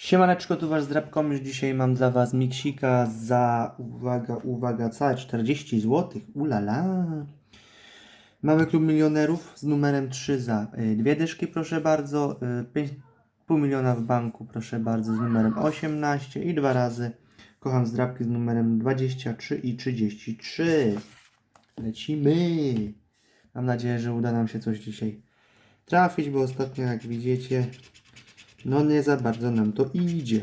Siemaneczko, tu wasz Zdrabkom, już dzisiaj mam dla was miksika za, uwaga, uwaga, całe 40 zł, ulala. Mamy klub milionerów z numerem 3 za y, dwie dyszki, proszę bardzo, y, 5,5 miliona w banku, proszę bardzo, z numerem 18 i dwa razy kocham zdrabki z numerem 23 i 33. Lecimy. Mam nadzieję, że uda nam się coś dzisiaj trafić, bo ostatnio jak widzicie no nie za bardzo nam to idzie.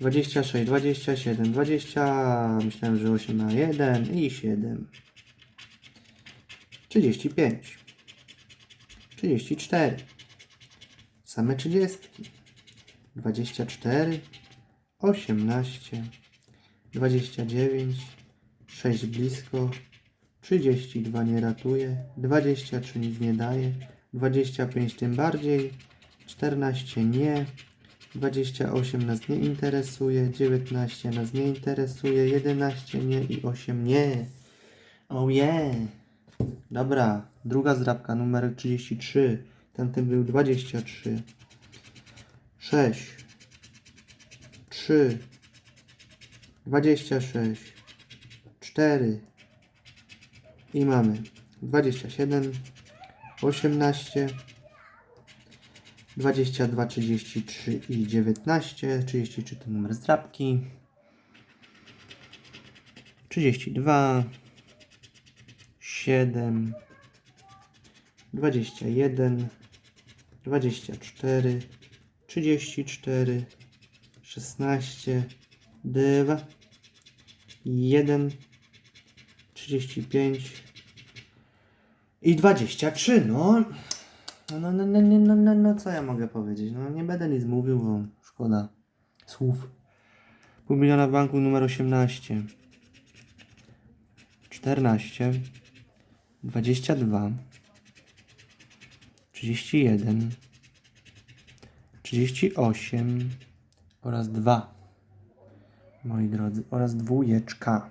26, 27, 20, myślałem, że 8 na 1 i 7. 35. 34. Same 30. 24, 18, 29, 6 blisko, 32 nie ratuje, 23 nic nie daje, 25 tym bardziej, 14 nie, 28 nas nie interesuje, 19 nas nie interesuje, 11 nie i 8 nie. Oh yeah. Dobra, druga zdrabka, numer 33, tamten był 23, 6, 3, 26, 4 i mamy 27, 18, 22, 33 i 19. 33 to numer zdrabki. 32, 7, 21, 24, 34, 16, 2, 1, 35, i 23, no. No, no, no, no, no, no, no, co ja mogę powiedzieć? No, nie będę nic mówił, bo szkoda słów. Pół miliona w banku numer 18. 14. 22. 31. 38. Oraz 2. Moi drodzy, oraz dwójeczka.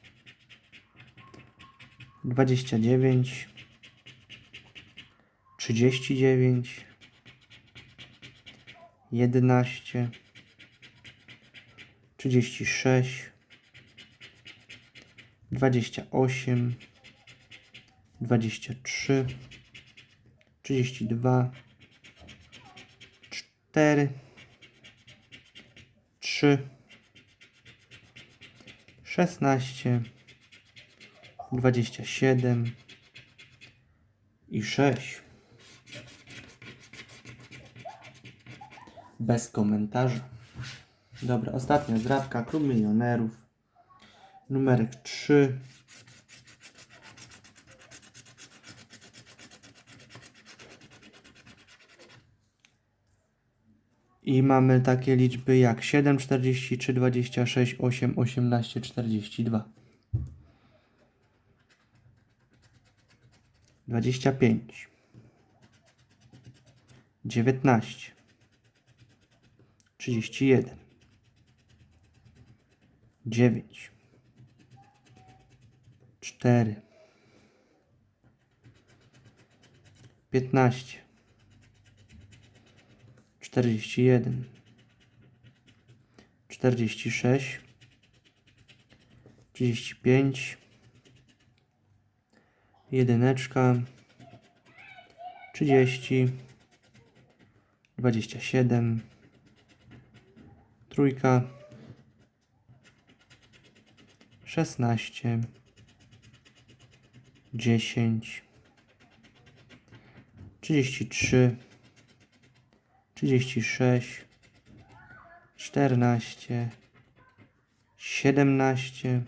5 26 30 1 37 35 29 39 11 36 28 23 32 4 3 16 27 i 6. Bez komentarza. Dobra, ostatnia zdrabka. Klub milionerów. Numerek 3. I mamy takie liczby jak 7, 43, 26, 8, 18, 42. 25 19 31 9 4 15 41 46 35 jedyneczka, 30, 27, trójka, 16, 10, 33, 36, 14, 17,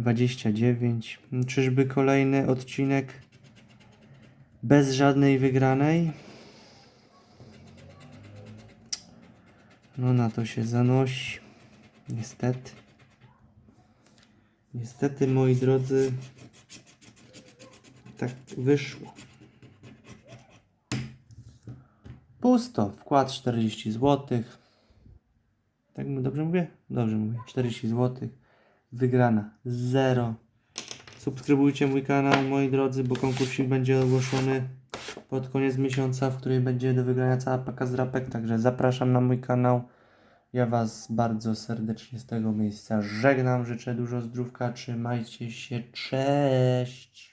29. Mm, czyżby kolejny odcinek bez żadnej wygranej? No na to się zanosi. Niestety. Niestety, moi drodzy, tak wyszło. Pusto. Wkład 40 zł. Tak dobrze mówię? Dobrze mówię. 40 złotych Wygrana 0. Subskrybujcie mój kanał, moi drodzy, bo konkursik będzie ogłoszony pod koniec miesiąca, w której będzie do wygrania cała paka z rapek. Także zapraszam na mój kanał. Ja Was bardzo serdecznie z tego miejsca żegnam. Życzę dużo zdrówka. Trzymajcie się. Cześć.